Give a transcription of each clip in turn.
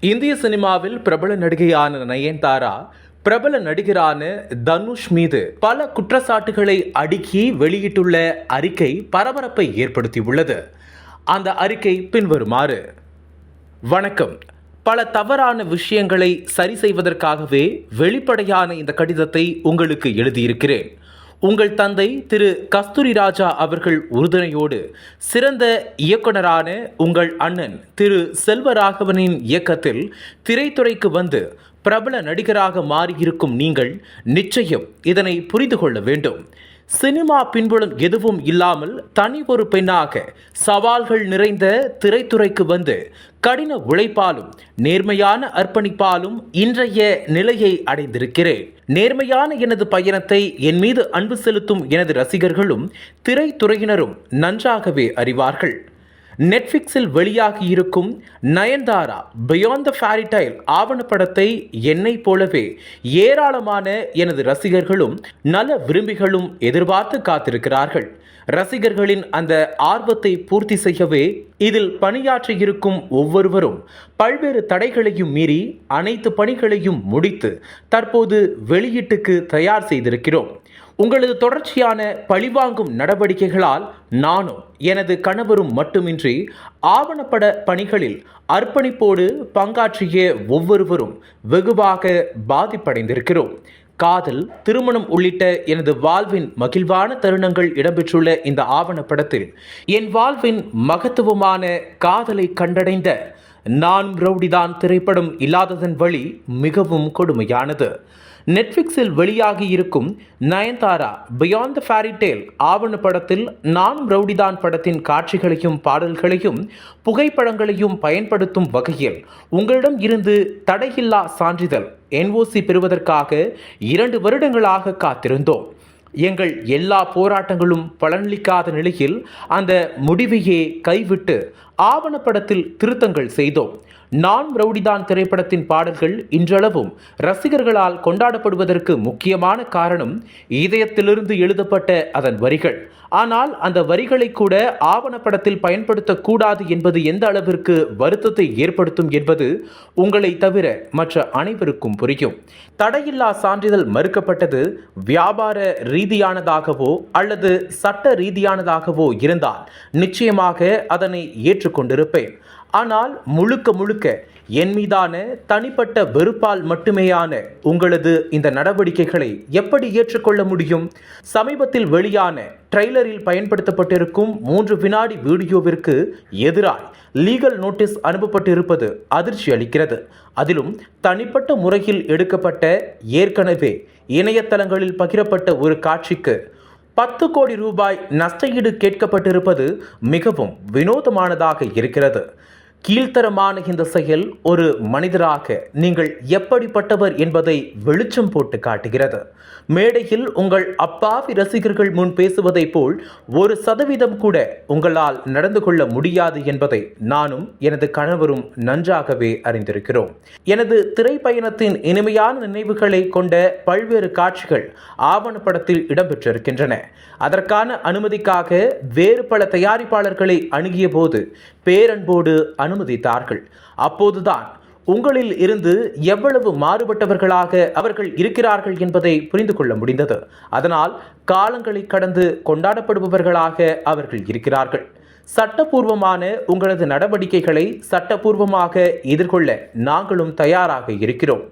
இந்திய சினிமாவில் பிரபல நடிகையான நயன்தாரா பிரபல நடிகரான தனுஷ் மீது பல குற்றச்சாட்டுகளை அடுக்கி வெளியிட்டுள்ள அறிக்கை பரபரப்பை ஏற்படுத்தியுள்ளது. அந்த அறிக்கை பின்வருமாறு. வணக்கம். பல தவறான விஷயங்களை சரி செய்வதற்காகவே வெளிப்படையான இந்த கடிதத்தை உங்களுக்கு எழுதியிருக்கிறேன். உங்கள் தந்தை திரு கஸ்தூரி ராஜா அவர்கள் உறுதுணையோடு சிறந்த இயக்குனரான உங்கள் அண்ணன் திரு செல்வராகவனின் இயக்கத்தில் திரைத்துறைக்கு வந்து பிரபல நடிகராக மாறியிருக்கும் நீங்கள் நிச்சயம் இதனை புரிந்து கொள்ள வேண்டும். சினிமா பின்புலம் எதுவும் இல்லாமல் தனி ஒரு பெண்ணாக சவால்கள் நிறைந்த திரைத்துறைக்கு வந்து கடின உழைப்பாலும் நேர்மையான அர்ப்பணிப்பாலும் இன்றைய நிலையை அடைந்திருக்கிறேன். நேர்மையான எனது பயணத்தை என் மீது அன்பு செலுத்தும் எனது ரசிகர்களும் திரைத்துறையினரும் நன்றாகவே அறிவார்கள். நெட்ஃபிக்ஸில் வெளியாகி இருக்கும் நயன்தாரா பியாண்ட் த ஃபேரிடைல் ஆவணப்படத்தை என்னைப் போலவே ஏராளமான எனது ரசிகர்களும் நல விரும்பிகளும் எதிர்பார்த்து காத்திருக்கிறார்கள். ரசிகர்களின் அந்த ஆர்வத்தை பூர்த்தி செய்யவே இதில் பணியாற்றியிருக்கும் ஒவ்வொருவரும் பல்வேறு தடைகளையும் மீறி அனைத்து பணிகளையும் முடித்து தற்போது வெளியீட்டுக்கு தயார் செய்திருக்கிறோம். உங்களது தொடர்ச்சியான பழிவாங்கும் நடவடிக்கைகளால் நானும் எனது கணவரும் மட்டுமின்றி ஆவணப்பட பணிகளில் அர்ப்பணிப்போடு பங்காற்றிய ஒவ்வொருவரும் வெகுவாக பாதிப்படைந்திருக்கிறோம். காதல் திருமணம் உள்ளிட்ட எனது வாழ்வின் மகிழ்வான தருணங்கள் இடம்பெற்றுள்ள இந்த ஆவணப்படத்தில் என் வாழ்வின் மகத்துவமான காதலை கண்டடைந்த நான் ரவுடிதான் திரைப்படம் இல்லாததன் வழி மிகவும் கொடுமையானது. நெட்ஃப்ளிக்ஸில் வெளியாகி இருக்கும் Nayanthara beyond the fairy tale ஆவணப்படத்தில் நான் ரவுடிதான் படத்தின் காட்சிகளையும் பாடல்களையும் புகைப்படங்களையும் பயன்படுத்தும் வகையில் உங்களிடம் இருந்து தடையில்லா சான்றிதழ் என்ஓசி பெறுவதற்காக இரண்டு வருடங்களாக காத்திருந்தோம். எங்கள் எல்லா போராட்டங்களும் பலனளிக்காத நிலையில் அந்த முடிவையே கைவிட்டு ஆவணப்படத்தில் திருத்தங்கள் செய்தோம். நான் ரவுடிதான் திரைப்படத்தின் பாடல்கள் இன்றளவும் ரசிகர்களால் கொண்டாடப்படுவதற்கு முக்கியமான காரணம் இதயத்திலிருந்து எழுதப்பட்ட அதன் வரிகள். ஆனால் அந்த வரிகளை கூட ஆவணப்படத்தில் பயன்படுத்தக்கூடாது என்பது எந்த அளவிற்கு வருத்தத்தை ஏற்படுத்தும் என்பது உங்களை தவிர மற்ற அனைவருக்கும் புரியும். தடையில்லா சான்றிதழ் மறுக்கப்பட்டது வியாபார ரீதியானதாகவோ அல்லது சட்ட ரீதியானதாகவோ இருந்தால் நிச்சயமாக அதனை ஏற்றுக்கொண்டிருப்பேன். ஆனால் முழுக்க முழுக்க என் மீதான தனிப்பட்ட வெறுப்பால் மட்டுமேயான உங்களது இந்த நடவடிக்கைகளை எப்படி ஏற்றுக்கொள்ள முடியும்? சமீபத்தில் வெளியான ட்ரெய்லரில் பயன்படுத்தப்பட்டிருக்கும் மூன்று வினாடி வீடியோவிற்கு எதிராய் லீகல் நோட்டீஸ் அனுப்பப்பட்டிருப்பது அதிர்ச்சி அளிக்கிறது. அதிலும் தனிப்பட்ட முறையில் எடுக்கப்பட்ட ஏற்கனவே இணையதளங்களில் பகிரப்பட்ட ஒரு காட்சிக்கு பத்து கோடி ரூபாய் நஷ்டஈடு கேட்கப்பட்டிருப்பது மிகவும் வினோதமானதாக இருக்கிறது. கீழ்த்தரமான இந்த செயல் ஒரு மனிதராக நீங்கள் எப்படிப்பட்டவர் என்பதை வெளிச்சம் போட்டு காட்டுகிறது. மேடையில் உங்கள் அப்பாவி ரசிகர்கள் முன் பேசுவதை போல் ஒரு சதவீதம் கூட உங்களால் நடந்து கொள்ள முடியாது என்பதை நானும் எனது கணவரும் நன்றாகவே அறிந்திருக்கிறோம். எனது திரைப்பயணத்தின் இனிமையான நினைவுகளை கொண்ட பல்வேறு காட்சிகள் ஆவணப்படத்தில் இடம்பெற்றிருக்கின்றன. அதற்கான அனுமதிக்காக வேறு பல தயாரிப்பாளர்களை அணுகிய போது பேரன்போடு அனுமதித்தார்கள். அப்போதுதான் உங்களில் இருந்து எவ்வளவு மாறுபட்டவர்களாக அவர்கள் இருக்கிறார்கள் என்பதை புரிந்து கொள்ள முடிந்தது. அதனால் காலங்களை கடந்து கொண்டாடப்படுபவர்களாக அவர்கள் இருக்கிறார்கள். சட்டப்பூர்வமான உங்களது நடவடிக்கைகளை சட்டப்பூர்வமாக எதிர்கொள்ள நாங்களும் தயாராக இருக்கிறோம்.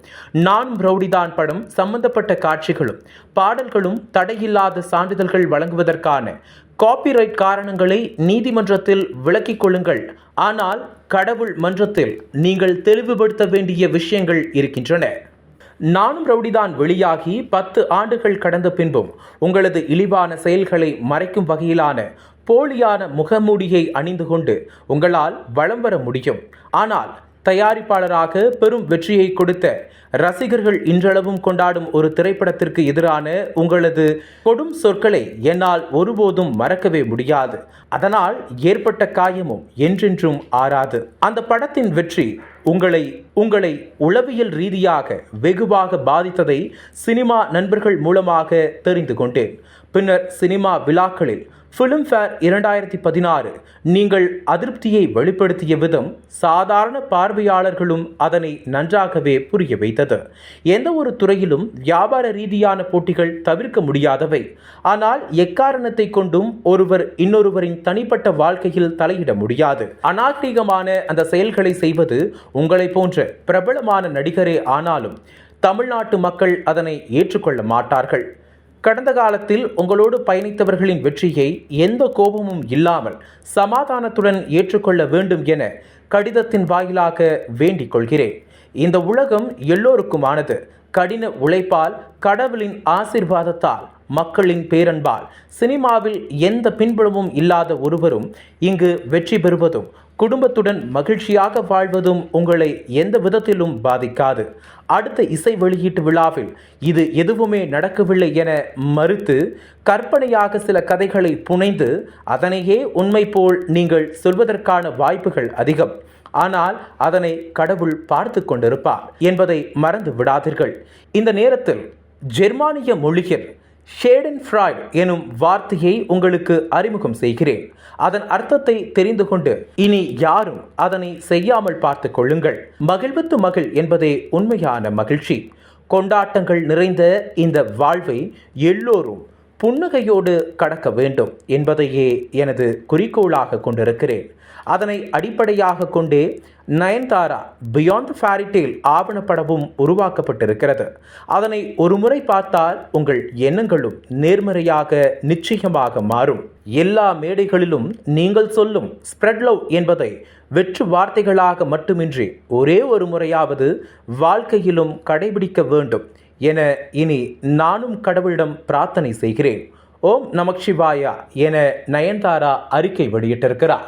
நான் பிரௌடிதான் படம் சம்பந்தப்பட்ட காட்சிகளும் பாடல்களும் தடையில்லாத சான்றிதழ்கள் வழங்குவதற்கான காப்பிரைட் காரணங்களை நீதிமன்றத்தில் விளக்கிக் கொள்ளுங்கள். ஆனால் கடவுள் மன்றத்தில் நீங்கள் தெளிவுபடுத்த வேண்டிய விஷயங்கள் இருக்கின்றன. நானும் ரவுடிதான் வெளியாகி பத்து ஆண்டுகள் கடந்த பின்பும் உங்களது இழிவான செயல்களை மறைக்கும் வகையிலான போலியான முகமூடியை அணிந்து கொண்டு உங்களால் வலம் வர முடியும். ஆனால் தயாரிப்பாளராக பெரும் வெற்றியை கொடுத்த ரசிகர்கள் இன்றளவும் கொண்டாடும் ஒரு திரைப்படத்திற்கு எதிரான உங்களது கொடும் சொற்களை என்னால் ஒருபோதும் மறக்கவே முடியாது. அதனால் ஏற்பட்ட காயமும் என்றென்றும் ஆறாது. அந்த படத்தின் வெற்றி உங்களை உங்களை உளவியல் ரீதியாக வெகுவாக பாதித்ததை சினிமா நண்பர்கள் மூலமாக தெரிந்து கொண்டேன். பின்னர் சினிமா விழாக்களில் ஃபிலிம்ஃபேர் இரண்டாயிரத்தி பதினாறு நீங்கள் அதிருப்தியை வெளிப்படுத்திய விதம் சாதாரண பார்வையாளர்களும் அதனை நன்றாகவே புரிய வைத்தது. எந்த ஒரு துறையிலும் வியாபார ரீதியான போட்டிகள் தவிர்க்க முடியாதவை. ஆனால் எக்காரணத்தை கொண்டும் ஒருவர் இன்னொருவரின் தனிப்பட்ட வாழ்க்கையில் தலையிட முடியாது. அநாகரிகமான அந்த செயல்களை செய்வது உங்களை போன்ற பிரபலமான நடிகரே ஆனாலும் தமிழ்நாட்டு மக்கள் அதனை ஏற்றுக்கொள்ள மாட்டார்கள். கடந்த காலத்தில் உங்களோடு பயணித்தவர்களின் வெற்றியை எந்த கோபமும் இல்லாமல் சமாதானத்துடன் ஏற்றுக்கொள்ள வேண்டும் என கடிதத்தின் வாயிலாக வேண்டிக் கொள்கிறேன். இந்த உலகம் எல்லோருக்குமானது. கடின உழைப்பால் கடவுளின் ஆசிர்வாதத்தால் மக்களின் பேரன்பால் சினிமாவில் எந்த பின்புலமும் இல்லாத ஒருவரும் இங்கு வெற்றி பெறுவதும் குடும்பத்துடன் மகிழ்ச்சியாக வாழ்வதும் உங்களை எந்த விதத்திலும் பாதிக்காது. அடுத்த இசை வெளியீட்டு விழாவில் இது எதுவுமே நடக்கவில்லை என மறுத்து கற்பனையாக சில கதைகளை புனைந்து அதனையே உண்மை போல் நீங்கள் சொல்வதற்கான வாய்ப்புகள் அதிகம். ஆனால் அதனை கடவுள் பார்த்து கொண்டிருப்பார் என்பதை மறந்து விடாதீர்கள். இந்த நேரத்தில் ஜெர்மானிய மொழியில் ஷேடன் ஃப்ராய்ட் எனும் வார்த்தையை உங்களுக்கு அறிமுகம் செய்கிறேன். அதன் அர்த்தத்தை தெரிந்து கொண்டு இனி யாரும் அதனை செய்யாமல் பார்த்து கொள்ளுங்கள். மகிழ்வத்து மகிழ் என்பதே உண்மையான மகிழ்ச்சி. கொண்டாட்டங்கள் நிறைந்த இந்த வாழ்வை எல்லோரும் புன்னகையோடு கடக்க வேண்டும் என்பதையே எனது குறிக்கோளாக கொண்டிருக்கிறேன். அதனை அடிப்படையாக கொண்டே நயன்தாரா பியாண்ட் ஃபேரிடேல் ஆவணப்படமும் உருவாக்கப்பட்டிருக்கிறது. அதனை ஒரு முறை பார்த்தால் உங்கள் எண்ணங்களும் நேர்மறையாக நிச்சயமாக மாறும். எல்லா மேடைகளிலும் நீங்கள் சொல்லும் ஸ்ப்ரெட் லவ் என்பதை வெற்று வார்த்தைகளாக மட்டுமின்றி ஒரே ஒரு முறையாவது வாழ்க்கையிலும் கடைபிடிக்க வேண்டும் என இனி நானும் கடவுளிடம் பிரார்த்தனை செய்கிறேன். ஓம் நமக் சிவாயா என நயன்தாரா அறிக்கை வெளியிட்டிருக்கிறார்.